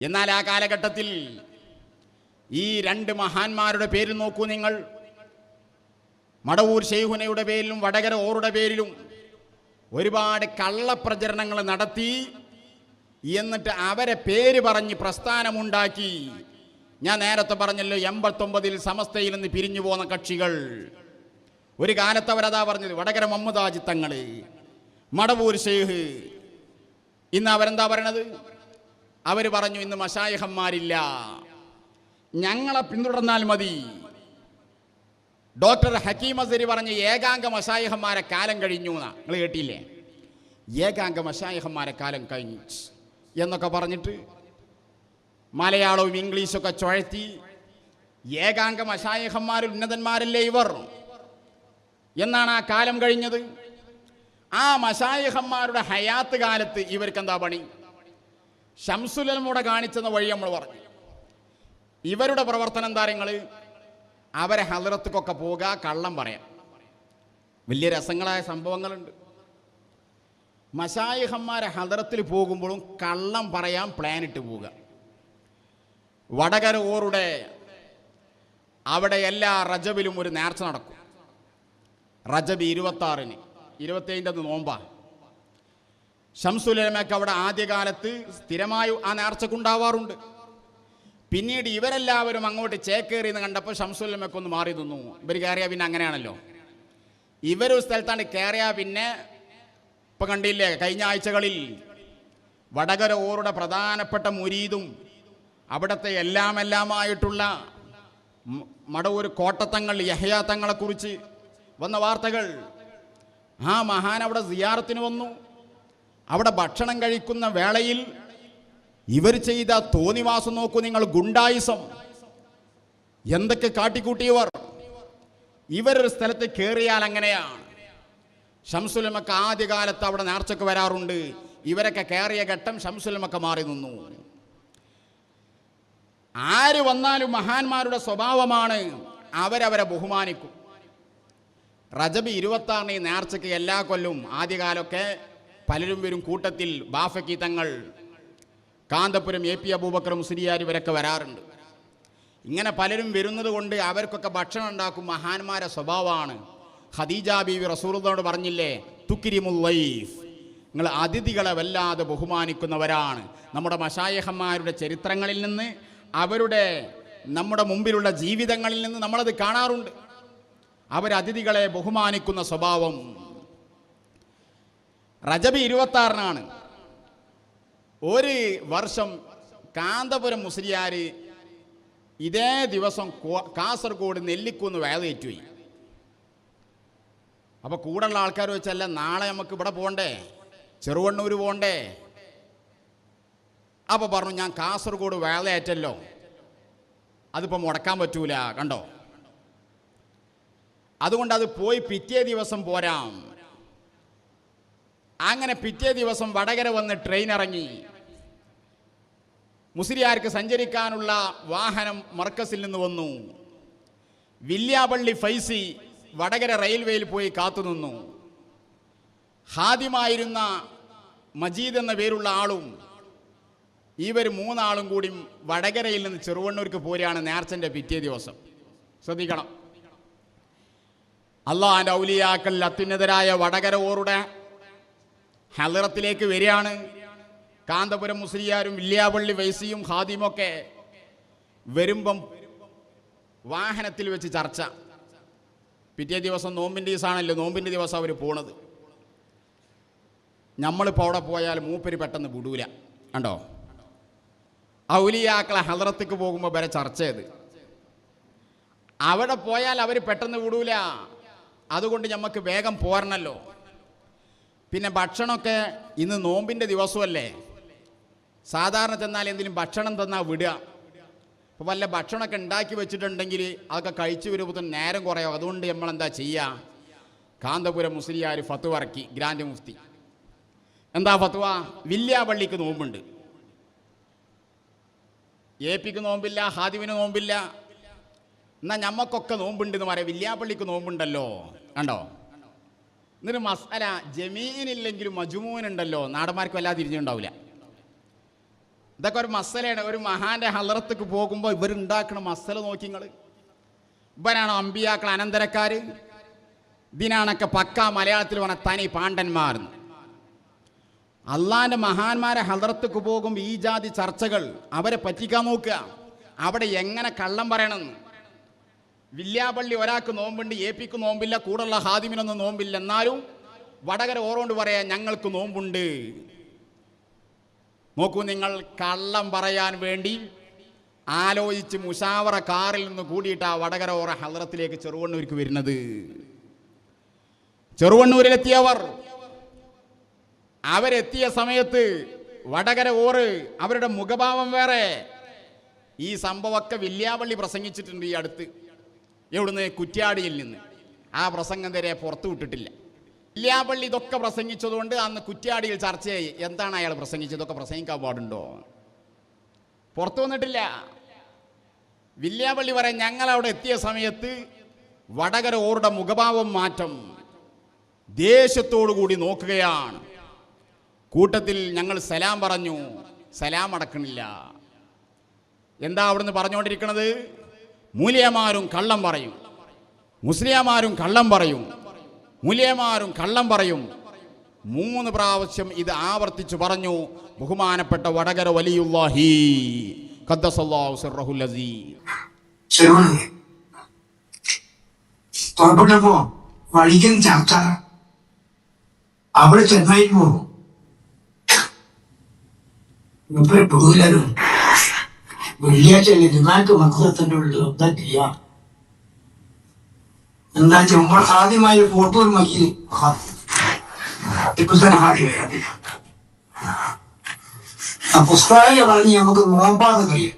എന്നാൽ ആ കാലഘട്ടത്തിൽ ഈ രണ്ട് മഹാന്മാരുടെ പേര് നോക്കൂ നിങ്ങൾ. മടവൂർ ഷെയ്ഹുനയുടെ പേരിലും വടകര ഓറുടെ പേരിലും ഒരുപാട് കള്ളപ്രചരണങ്ങൾ നടത്തി എന്നിട്ട് അവരെ പേര് പറഞ്ഞ് പ്രസ്ഥാനമുണ്ടാക്കി. ഞാൻ നേരത്തെ പറഞ്ഞല്ലോ എൺപത്തൊമ്പതിൽ സമസ്തയിൽ നിന്ന് പിരിഞ്ഞു പോകുന്ന കക്ഷികൾ. ഒരു കാലത്ത് അവരതാ പറഞ്ഞത് വടകര മമ്മദാജി മടവൂർ ഷെയ്ഹ് ഇന്ന് അവരെന്താ പറയണത്? അവർ പറഞ്ഞു ഇന്ന് മഷായഹന്മാരില്ല. ഞങ്ങളെ പിന്തുടർന്നാൽ മതി. ഡോക്ടർ ഹക്കീം അസരി പറഞ്ഞ ഏകാംഗ മഷായഹന്മാരെ കാലം കഴിഞ്ഞു എന്നാ. നിങ്ങൾ കേട്ടില്ലേ? ഏകാംഗ മഷായഹന്മാരെ കാലം കഴിഞ്ഞു എന്നൊക്കെ പറഞ്ഞിട്ട് മലയാളവും ഇംഗ്ലീഷൊക്കെ ചുഴത്തി ഏകാംഗ മഷായഹന്മാർ ഉന്നതന്മാരല്ലേ ഇവർ? എന്നാണ് ആ കാലം കഴിഞ്ഞത്. ആ മഷായഹന്മാരുടെ ഹയാത്ത് കാലത്ത് ഇവർക്ക് എന്താ പണി? ഷംസുലമൂടെ കാണിച്ചെന്ന വഴി നമ്മൾ പറഞ്ഞു. ഇവരുടെ പ്രവർത്തനം താരങ്ങൾ അവരെ ഹലറത്തുക്കൊക്കെ പോവുക കള്ളം പറയാം. വലിയ രസങ്ങളായ സംഭവങ്ങളുണ്ട്. മഷായിഹന്മാരെ ഹദറത്തിൽ പോകുമ്പോഴും കള്ളം പറയാൻ പ്ലാൻ ഇട്ട് പോവുക. വടകര ഓറുടെ അവിടെ എല്ലാ റജബിലും ഒരു നേർച്ച നടക്കും. റജബ് ഇരുപത്തി ആറിന് ഇരുപത്തേഴിന്റെ നോമ്പാ. ഷംസുലമയൊക്കെ അവിടെ ആദ്യകാലത്ത് സ്ഥിരമായി ആ നേർച്ചക്കുണ്ടാവാറുണ്ട് പിന്നീട് ഇവരെല്ലാവരും അങ്ങോട്ട് ചേക്കേറി എന്ന് കണ്ടപ്പോൾ ഷംസുലമൊക്കെ ഒന്ന് മാറി നിന്നു. ഇവർ കയറിയാൽ പിന്നെ അങ്ങനെയാണല്ലോ. ഇവരൊരു സ്ഥലത്താണ് കയറിയാൽ പിന്നെ ഇപ്പം കണ്ടില്ലേ കഴിഞ്ഞ ആഴ്ചകളിൽ വടകര ഓറുടെ പ്രധാനപ്പെട്ട മുരീതും അവിടുത്തെ എല്ലാം എല്ലാമായിട്ടുള്ള മട മടവൂർ കോട്ടത്തങ്ങൾ യഹയാത്തങ്ങളെക്കുറിച്ച് വന്ന വാർത്തകൾ. ആ മഹാൻ അവിടെ സിയാറത്തിന് വന്നു. അവിടെ ഭക്ഷണം കഴിക്കുന്ന വേളയിൽ ഇവർ ചെയ്ത തോന്നിവാസം നോക്കൂ നിങ്ങൾ ഗുണ്ടായിസം. എന്തൊക്കെ കാട്ടിക്കൂട്ടിയവർ? ഇവരൊരു സ്ഥലത്ത് കയറിയാൽ അങ്ങനെയാണ്. ഷംസുലമൊക്കെ ആദ്യകാലത്ത് അവിടെ നേർച്ചക്ക് വരാറുണ്ട്. ഇവരൊക്കെ കയറിയ ഘട്ടം ഷംസുലമൊക്കെ മാറി നിന്നു. ആര് വന്നാലും മഹാന്മാരുടെ സ്വഭാവമാണ് അവരവരെ ബഹുമാനിക്കും. റജബ് ഇരുപത്താറിന് ഈ നേർച്ചയ്ക്ക് എല്ലാ കൊല്ലവും ആദ്യകാലമൊക്കെ പലരും വരും കൂട്ടത്തിൽ ബാഫക്കി തങ്ങൾ കാന്തപുരം എ പി അബൂബക്കർ മുസ്ലിയാർ ഇവരൊക്കെ വരാറുണ്ട്. ഇങ്ങനെ പലരും വരുന്നത് കൊണ്ട് അവർക്കൊക്കെ ഭക്ഷണം ഉണ്ടാക്കും മഹാന്മാരെ സ്വഭാവമാണ്. ഖദീജ ബീവി റസൂറുദ്ദോട് പറഞ്ഞില്ലേ തുക്കിരിമുല്ലൈഫ് നിങ്ങൾ അതിഥികളെ വല്ലാതെ ബഹുമാനിക്കുന്നവരാണ്. നമ്മുടെ മഷായഹന്മാരുടെ ചരിത്രങ്ങളിൽ നിന്ന് അവരുടെ നമ്മുടെ മുമ്പിലുള്ള ജീവിതങ്ങളിൽ നിന്ന് നമ്മളത് കാണാറുണ്ട്. അവരതിഥികളെ ബഹുമാനിക്കുന്ന സ്വഭാവം. റജബ് ഇരുപത്തി ആറിനാണ് ഒരു വർഷം കാന്തപുരം മുസ്ലിയാർ ഇതേ ദിവസം കാസർഗോഡ് നെല്ലിക്കുന്ന് വേദയേറ്റുപോയി അപ്പൊ കൂടുള്ള ആൾക്കാർ വെച്ചല്ല നാളെ നമുക്ക് ഇവിടെ പോകണ്ടേ ചെറുവണ്ണൂർ പോകണ്ടേ അപ്പൊ പറഞ്ഞു ഞാൻ കാസർഗോഡ് വേളയേറ്റല്ലോ അതിപ്പോ മുടക്കാൻ പറ്റൂല കണ്ടോ? അതുകൊണ്ട് അത് പോയി പിറ്റേ ദിവസം പോരാം. അങ്ങനെ പിറ്റേ ദിവസം വടകര വന്ന് ട്രെയിൻ ഇറങ്ങി. മുസ്ലിയാർക്ക് സഞ്ചരിക്കാനുള്ള വാഹനം മർക്കസിൽ നിന്ന് വന്നു. വില്യാപള്ളി ഫൈസി വടകര റെയിൽവേയിൽ പോയി കാത്തുനിന്നു ഹാദിമായിരുന്ന മജീദ് എന്ന പേരുള്ള ആളും ഇവർ മൂന്നാളും കൂടി വടകരയിൽ നിന്ന് ചെറുവണ്ണൂർക്ക് പോരുകയാണ് നേർച്ചന്റെ പിറ്റേ ദിവസം. ശ്രദ്ധിക്കണം. അള്ളാഹാന്റെ ഔലിയാക്കൽ അത്യുന്നതരായ വടകര ഓറുടെ ഹലറത്തിലേക്ക് വരികയാണ്. കാന്തപുരം മുസ്ലിയാരും വില്യാപള്ളി വൈസിയും ഹാദിമൊക്കെ വരുമ്പം വാഹനത്തിൽ വെച്ച് ചർച്ച. പിറ്റേ ദിവസം നോമ്പിന്റെ ദിവസമാണല്ലോ നോമ്പിന്റെ ദിവസം അവർ പോണത്. നമ്മളിപ്പോൾ അവിടെ പോയാൽ മൂപ്പര് പെട്ടെന്ന് വിടൂല കണ്ടോ? ഔലിയാക്കളെ ഹലറത്തേക്ക് പോകുമ്പോൾ വരെ ചർച്ച ചെയ്ത് അവിടെ പോയാൽ അവർ പെട്ടെന്ന് വിടൂല. അതുകൊണ്ട് നമുക്ക് വേഗം പോരണല്ലോ. പിന്നെ ഭക്ഷണമൊക്കെ ഇന്ന് നോമ്പിന്റെ ദിവസമല്ലേ? സാധാരണ തന്നാൽ എന്തെങ്കിലും ഭക്ഷണം തന്നാൽ വിടുക. അപ്പോൾ വല്ല ഭക്ഷണമൊക്കെ ഉണ്ടാക്കി വെച്ചിട്ടുണ്ടെങ്കിൽ അതൊക്കെ കഴിച്ചു വരുമ്പോൾ തന്നെ നേരം കുറയോ അതുകൊണ്ട് നമ്മൾ എന്താ ചെയ്യുക കാന്തപുരം മുസ്ലിയാർ ഫത്വ ഇറക്കി. ഗ്രാൻഡ് മുഫ്തി. എന്താ ഫത്വ? വില്യാപള്ളിക്ക് നോമ്പുണ്ട്. എ പിക്ക് നോമ്പില്ല ഹാദിവിന് നോമ്പില്ല. എന്നാൽ ഞമ്മക്കൊക്കെ നോമ്പുണ്ട് എന്ന് പറയാം. വില്യാപള്ളിക്ക് നോമ്പുണ്ടല്ലോ. കണ്ടോ? എന്നിട്ട് മസാല ജമീനില്ലെങ്കിലും മജുമൂനുണ്ടല്ലോ നാടന്മാർക്ക് വല്ലാതെ തിരിഞ്ഞുണ്ടാവില്ല. ഇതൊക്കെ ഒരു മസലയാണ്. ഒരു മഹാന്റെ ഹലറത്തേക്ക് പോകുമ്പോൾ ഇവരുണ്ടാക്കണ മസല നോക്കി നിങ്ങൾ ഇവരാണോ അമ്പിയാക്കൾ അനന്തരക്കാർ ഇതിനാണൊക്കെ പക്ക മലയാളത്തിൽ പറഞ്ഞ തനി പാണ്ഡന്മാർ. അള്ളാന്റെ മഹാന്മാരെ ഹലറത്തേക്ക് പോകുമ്പോൾ ഈ ജാതി ചർച്ചകൾ അവരെ പറ്റിക്കാൻ നോക്കുക. അവിടെ എങ്ങനെ കള്ളം പറയണമെന്ന് വില്യാപള്ളി ഒരാൾക്ക് നോമ്പുണ്ട് എ പിക്ക് നോമ്പില്ല കൂടുള്ള ഹാദിമിനൊന്നും നോമ്പില്ല. എന്നാലും വടകര ഓറോണ്ട് പറയാ ഞങ്ങൾക്ക് നോമ്പുണ്ട്. നോക്കൂ നിങ്ങൾ കള്ളം പറയാൻ വേണ്ടി ആലോചിച്ച് മുഷാവറ കാറിൽ നിന്ന് കൂടിയിട്ട് ആ വടകര ഓറ ഹലറത്തിലേക്ക് ചെറുവണ്ണൂർക്ക് വരുന്നത്. ചെറുവണ്ണൂരിലെത്തിയവർ അവരെത്തിയ സമയത്ത് വടകര ഓറ് അവരുടെ മുഖഭാവം വേറെ. ഈ സംഭവമൊക്കെ വില്യാപള്ളി പ്രസംഗിച്ചിട്ടുണ്ട് ഈ അടുത്ത്. എവിടുന്ന്? കുറ്റ്യാടിയിൽ നിന്ന്. ആ പ്രസംഗം വരെ പുറത്തു വിട്ടിട്ടില്ല. ഇല്ലാപള്ളി ഇതൊക്കെ പ്രസംഗിച്ചതുകൊണ്ട് അന്ന് കുറ്റ്യാടിയിൽ ചർച്ചയായി എന്താണ് അയാൾ പ്രസംഗിച്ചത്? ഇതൊക്കെ പ്രസംഗിക്കാൻ പാടുണ്ടോ? പുറത്തു വന്നിട്ടില്ല. വില്യാപള്ളി പറയാൻ ഞങ്ങൾ അവിടെ എത്തിയ സമയത്ത് വടകര ഓറുടെ മുഖഭാവം മാറ്റം ദേഷ്യത്തോടു കൂടി നോക്കുകയാണ്. കൂട്ടത്തിൽ ഞങ്ങൾ സലാം പറഞ്ഞു. സലാം അടക്കണില്ല. എന്താ അവിടുന്ന് പറഞ്ഞുകൊണ്ടിരിക്കുന്നത് മൂലിയമാരും കള്ളം പറയും. മുസ്ലിയമാരും കള്ളം പറയും. മൂലിയമാരും കള്ളം പറയും. മൂന്ന് പ്രാവശ്യം ഇത് ആവർത്തിച്ചു പറഞ്ഞു. ബഹുമാനപ്പെട്ട വടകര വലിയുല്ലാഹി വഴിക്കൻ ചർച്ച അവിടെ ചെന്നായിരുന്നു ഇപ്പൊ പിള്ളേരും വെള്ളിയാഴ്ച ജുമാക്ക് മക്കളത്തിന്റെ ഉള്ളിൽ എന്താ ചെയ്യാം. എന്താ ചെയ്യുമ്പോൾ ആദ്യമായി ഫോട്ടോ മക്കി ആ. പുസ്തകം പറഞ്ഞ് നമുക്ക് നോമ്പാന്ന് കഴിയും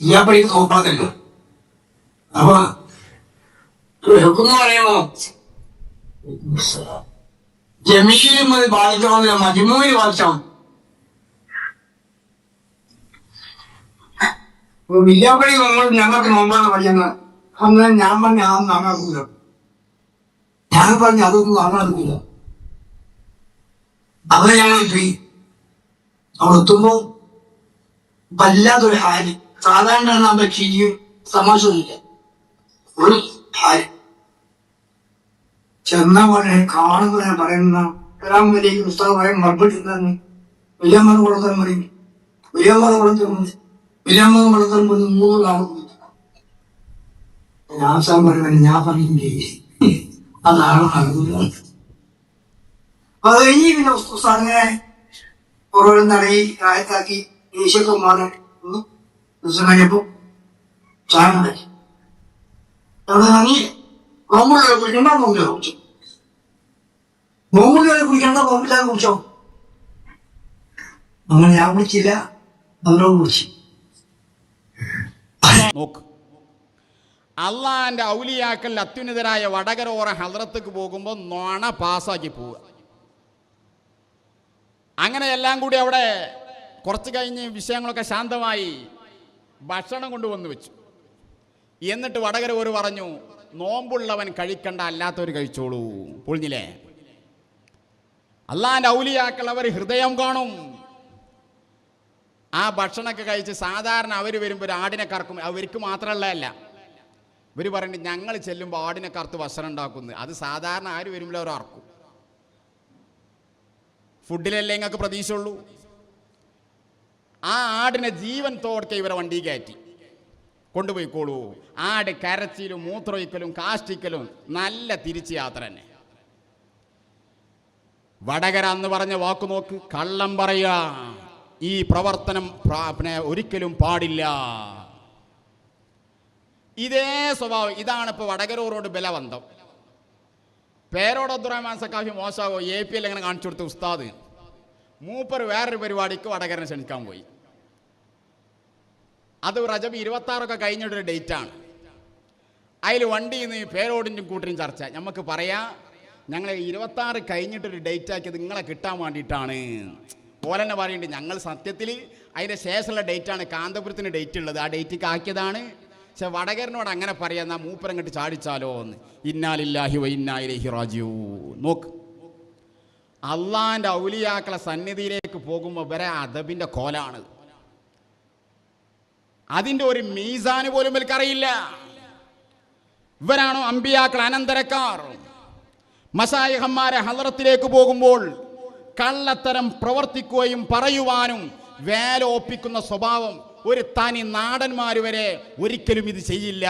ഇയാപ്പടിക്ക് നോക്കാത്തല്ലോ അപ്പൊ എന്ന് പറയുമ്പോ ജമീലും ബാധിച്ചോന്നില്ല മജിമൂൽ ബാധിച്ചോ വില്യാപ്പടി നമ്മൾ ഞങ്ങൾക്ക് നോമ്പാന്ന് പറയുന്നത് അന്ന് ഞാൻ പറഞ്ഞ ആ നന്നാക്കൂല ഞാൻ പറഞ്ഞ അതൊന്നും നന്നാക്കൂല അവരെ ഞങ്ങൾ പോയി. അവിടെ എത്തുമ്പോ വല്ലാത്തൊരു ഹാരി. സാധാരണ നമ്മൾ ചിരിയും സമാശമില്ല ഒരു ഹാരി. ചെന്ന പോലെ കാണുമ്പോൾ പറയുന്ന വരാൻ വലിയ പുസ്തകം പറയും മറുപടി തന്നെ വലിയമ്മ കൊടുത്താൽ മതി വലിയമ്മ കൊടുത്താൽ വലിയമ്മ വളർത്താൻ മതി മൂന്ന് ആശാൻ പറയുന്നത് ഞാൻ പറഞ്ഞില്ലേ അതാണ് അത് കഴിഞ്ഞ് പിന്നെ അങ്ങനെ ഓരോരോ നടയി കായത്താക്കി ദേഷ്യമൊക്കെ മാറി ദിവസം കഴിഞ്ഞപ്പോ ചായ അത് നന്ദി നോമ്പുള്ള കുടിക്കണ്ട നോമ്പില്ല കുടിച്ചു നോമ്പുള്ള കുടിക്കണ്ട നോമ്പില്ലാതെ കുടിച്ചോ അങ്ങനെ ഞാൻ കുടിച്ചില്ല അവരോട് കുടിച്ചു. നോക്ക്. അള്ളാന്റെ ഔലിയാക്കൽ അത്യുന്നതരായ വടകര ഓറ പോകുമ്പോൾ നോണ പാസ്സാക്കി പോവുക. അങ്ങനെ എല്ലാം കൂടി അവിടെ കുറച്ച് കഴിഞ്ഞ് വിഷയങ്ങളൊക്കെ ശാന്തമായി ഭക്ഷണം കൊണ്ടുവന്ന് വെച്ചു. എന്നിട്ട് വടകര ഒരു പറഞ്ഞു നോമ്പുള്ളവൻ കഴിക്കണ്ട അല്ലാത്തവർ കഴിച്ചോളൂ. പൊളിഞ്ഞില്ലേ? അള്ളാന്റെ ഔലിയാക്കൾ അവർ ഹൃദയം കാണും. ആ ഭക്ഷണമൊക്കെ കഴിച്ച് സാധാരണ അവർ വരുമ്പോൾ ഒരു ആടിനെ കറക്കും. അവർക്ക് മാത്രമുള്ളതല്ല. ഇവർ പറയുന്നത് ഞങ്ങൾ ചെല്ലുമ്പോൾ ആടിനെ കറുത്ത് ഭക്ഷണം ഉണ്ടാക്കുന്നു അത് സാധാരണ ആര് വരുമ്പോൾ അവർ അറക്കും. ഫുഡിലല്ലേ ഞങ്ങൾക്ക് പ്രതീക്ഷയുള്ളൂ? ആ ആടിനെ ജീവൻ തോടക്കെ ഇവരെ വണ്ടി കയറ്റി. കൊണ്ടുപോയിക്കോളൂ. ആട് കരച്ചിലും മൂത്രമൊഴിക്കലും കാഷ്ടിക്കലും നല്ല തിരിച്ച് യാത്ര തന്നെ. വടകര എന്ന് പറഞ്ഞ വാക്ക് നോക്ക് കള്ളം പറയാ. ഈ പ്രവർത്തനം പിന്നെ ഒരിക്കലും പാടില്ല. ഇതേ സ്വഭാവം. ഇതാണ് ഇപ്പോൾ വടകരൂറോട് ബലവന്തം പേരോട് അബ്ദുറഹ്മാൻ സക്കാഫി മോശാവോ എ പി എൽ എങ്ങനെ കാണിച്ചു കൊടുത്ത ഉസ്താദ്? മൂപ്പർ വേറൊരു പരിപാടിക്ക് വടകരനെ ക്ഷണിക്കാൻ പോയി. അത് റജബ് ഇരുപത്താറൊക്കെ കഴിഞ്ഞിട്ടൊരു ഡേറ്റാണ്. അതിൽ വണ്ടിയിൽ നിന്ന് പേരോടിന്റെ കൂട്ടിനും ചർച്ച. നമുക്ക് പറയാം ഞങ്ങൾ ഇരുപത്താറ് കഴിഞ്ഞിട്ടൊരു ഡേറ്റ് ആക്കിയത് നിങ്ങളെ കിട്ടാൻ വേണ്ടിയിട്ടാണ്. പോലെന്നെ പറയുന്നുണ്ട് ഞങ്ങൾ സത്യത്തിൽ അതിന്റെ ശേഷമുള്ള ഡേറ്റാണ് കാന്തപുരത്തിന് ഡേറ്റ് ഉള്ളത്. ആ ഡേറ്റിക്ക് ആക്കിയതാണ്. പക്ഷെ വടകരനോട് അങ്ങനെ പറയാം എന്നാ മൂപ്പരങ്ങോട്ട് ചാടിച്ചാലോ എന്ന്. ഇന്നാലില്ലാഹി വൈ ഇന്നായി റാജിയൂ നോക്ക്. അള്ളാന്റെ ഔലിയാക്കളെ സന്നിധിയിലേക്ക് പോകുമ്പോൾ വരെ അദബിന്റെ കോലാണ്. അതിന്റെ ഒരു മീസാന് പോലും ഇവർക്കറിയില്ല ഇവരാണോ അമ്പിയാക്കൾ അനന്തരക്കാർ. മസായഹന്മാരെ ഹലറത്തിലേക്ക് പോകുമ്പോൾ കള്ളത്തരം പ്രവർത്തിക്കുകയും പറയുവാനും വേലോപ്പിക്കുന്ന സ്വഭാവം ഒരു തനി നാടന്മാർ വരെ ഒരിക്കലും ഇത് ചെയ്യില്ല.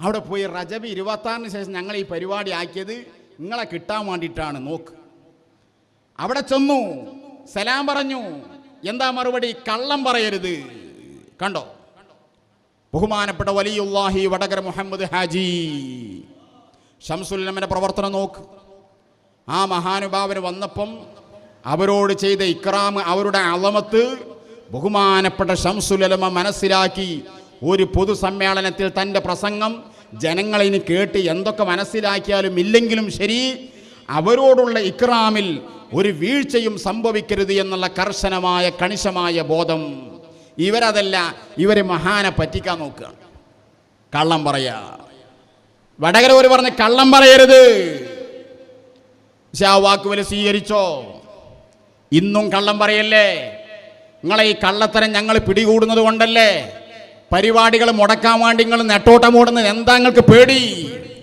അവിടെ പോയി റജബ് ഇരുപത്താറിന് ശേഷം ഞങ്ങൾ ഈ പരിപാടി ആക്കിയത് നിങ്ങളെ കിട്ടാൻ വേണ്ടിയിട്ടാണ് നോക്ക്. അവിടെ ചെന്നു സലാം പറഞ്ഞു എന്താ മറുപടി? കള്ളം പറയരുത്. കണ്ടോ? ബഹുമാനപ്പെട്ട വലിയുല്ലാഹി വടകര മുഹമ്മദ് ഹാജി. ഷംസുല്ലമന്റെ പ്രവർത്തനം നോക്ക്. ആ മഹാനുഭാവന് വന്നപ്പം അവരോട് ചെയ്ത ഇക്രാം അവരുടെ അളമത്ത് ബഹുമാനപ്പെട്ട ഷംസുലമ മനസ്സിലാക്കി ഒരു പൊതുസമ്മേളനത്തിൽ തന്റെ പ്രസംഗം ജനങ്ങളിനി കേട്ട് എന്തൊക്കെ മനസ്സിലാക്കിയാലും ഇല്ലെങ്കിലും ശരി അവരോടുള്ള ഇക്രാമിൽ ഒരു വീഴ്ചയും സംഭവിക്കരുത് എന്നുള്ള കർശനമായ കണിശമായ ബോധം. ഇവരതല്ല ഇവർ മഹാനെ പറ്റിക്കാൻ നോക്കുക. കള്ളം പറയാ. വടകര ഒരു പറഞ്ഞ് കള്ളം പറയരുത്. പക്ഷെ ആ വാക്കുവല സ്വീകരിച്ചോ? ഇന്നും കള്ളം പറയല്ലേ? നിങ്ങളെ ഈ കള്ളത്തരം ഞങ്ങൾ പിടികൂടുന്നത് കൊണ്ടല്ലേ? പരിപാടികൾ മുടക്കാൻ വേണ്ടി നിങ്ങൾ നെട്ടോട്ടം ഓടുന്നത് എന്താ നിങ്ങൾക്ക് പേടി?